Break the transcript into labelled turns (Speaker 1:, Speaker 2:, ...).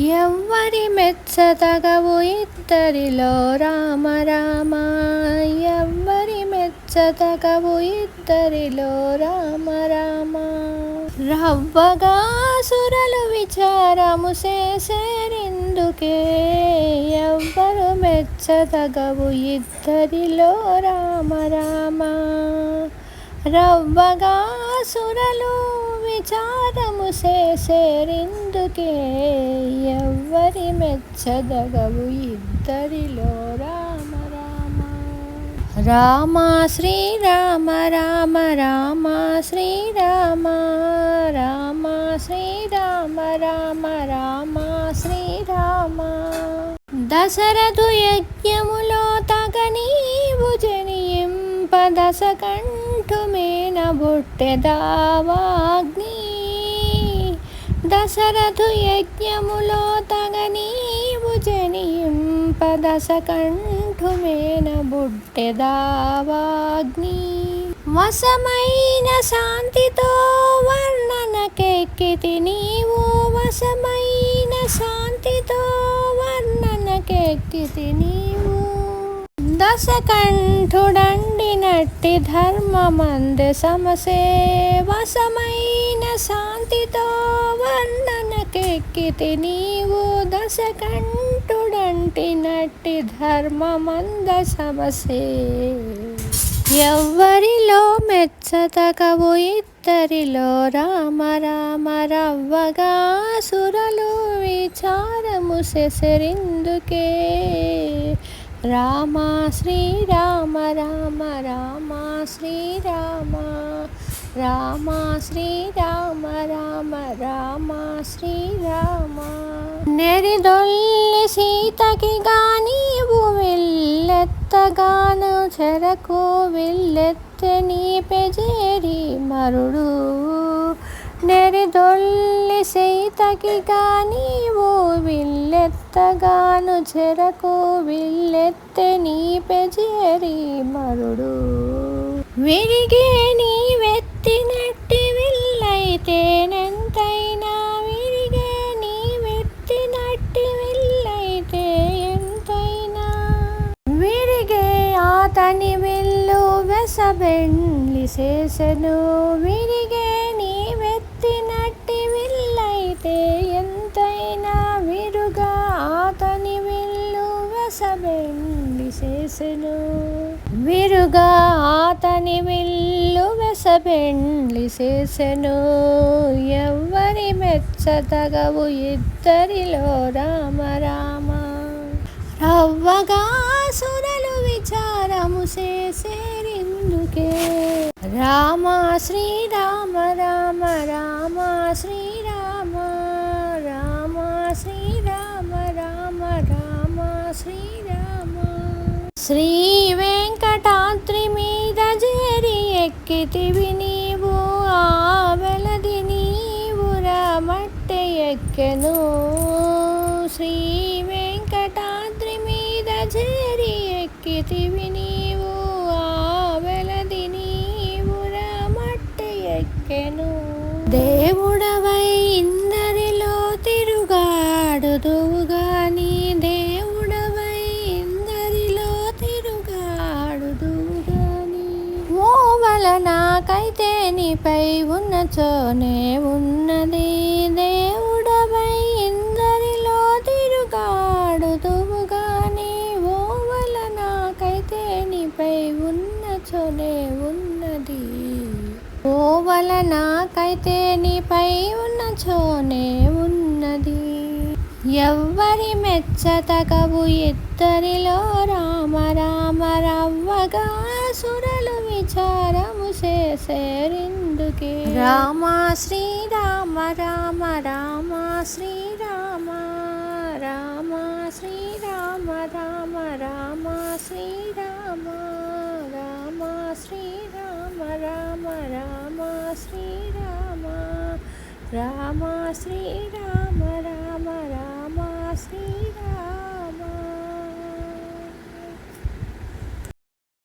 Speaker 1: ఎవ్వరి మెచ్చతగవు ఇద్దరిలో రామ రామ. ఎవ్వరి మెచ్చతగవు ఇద్దరిలో రామ రామ. రవ్వగా సురలు విచారము చేసేరిందుకే ఎవ్వరు మెచ్చతగవు ఇద్దరిలో రామ రామ. రవ్వగా సురలు విచారము చేసేరిందుకే ఎవ్వరి మెచ్చదగవు ఇద్దరిలో రామ రామ. రామ శ్రీరామ రామ రామ శ్రీరామ. రామ శ్రీరామ రామ రామ శ్రీరామ. దశరథు యజ్ఞములో తగనీవు జనియింప దశకంఠుమేన బుట్టెదావాగ్ని దశరథు యజ్ఞములో తగనీవు జనియింప దశకంఠుమేన బుట్టెదావాగ్ని వశమైన శాంతితో వర్ణనకెక్కితి నీవు. వశమైన శాంతితో వర్ణనకెక్కితి నీవు. దశకంఠుడండిన ధర్మమంద సమసే వశమైన శాంతితో వర్ణనకెక్కితి నీవు దశకంఠుడంటినట్టి ధర్మమంద సమసే ఎవ్వరిలో మెచ్చతకవు ఇద్దరిలో రామ రామ రవ్వగా సురలు విచారము సెసరిందుకే రామ శ్రీరామ రామ రామ శ్రీరామ రామ. శ్రీరామ రామ రామ శ్రీరామ నెరిదొల్లి సీతకి గానీవు వెళ్ళెత్తగాను చెరకు వెళ్ళెత్తె నీ పెజేరి మరుడు. నెరిదొల్లి సీతకి గానీవు ఎంతగాను చెరకు విల్లెత్తె నీ పెజేరి మరుడు. విరిగే నీ వెత్తినట్టి విల్లైతేనెంతైనా విరిగే నీ వెత్తినట్టి విల్లైతే ఎంతైనా. విరిగే ఆతని విల్లు వెసబెండ్లి చేసెను. విరిగే చేసెను. విరుగా అతని విల్లు వెసబెండ్లి చేసెను. ఎవ్వరి మెచ్చతగవు ఇద్దరిలో రామ రామ. రవ్వగా సురలు విచారము చేసేరిందుకే. రామ శ్రీరామ రామ రామ శ్రీ శ్రీ వెంకటాద్రి మీద జరి ఎక్కితివి నీవు ఆ వెలది నీవు రమట్టె ఎక్కెను. శ్రీ వెంకటాద్రి మీద జరి ఎక్కితివి నీవు ఆ వెలది నీవు రమట్టె ఎక్కెను. దేవుడవై నీపై ఉన్నచోనే ఉన్నది దేవుడవై ఇందరిలో తిరుగాడుదువుగా గాని ఓవల నాకైతే నీపై ఉన్నచోనే ఉన్నది. ఓవల నాకైతే నీపై ఉన్నచోనే ఉన్నది. ఎవ్వరి మెచ్చతగవు ఇద్దరిలో రామ రామ రవ్వగా సురలు విచారము చేసేరిందుకే రామ శ్రీరామ రామ రామ శ్రీరామ రామ శ్రీరామ రామ రామ శ్రీరామ రామ శ్రీరామ రామ రామ శ్రీరామ రామ శ్రీరామ రామ రామ Steve out.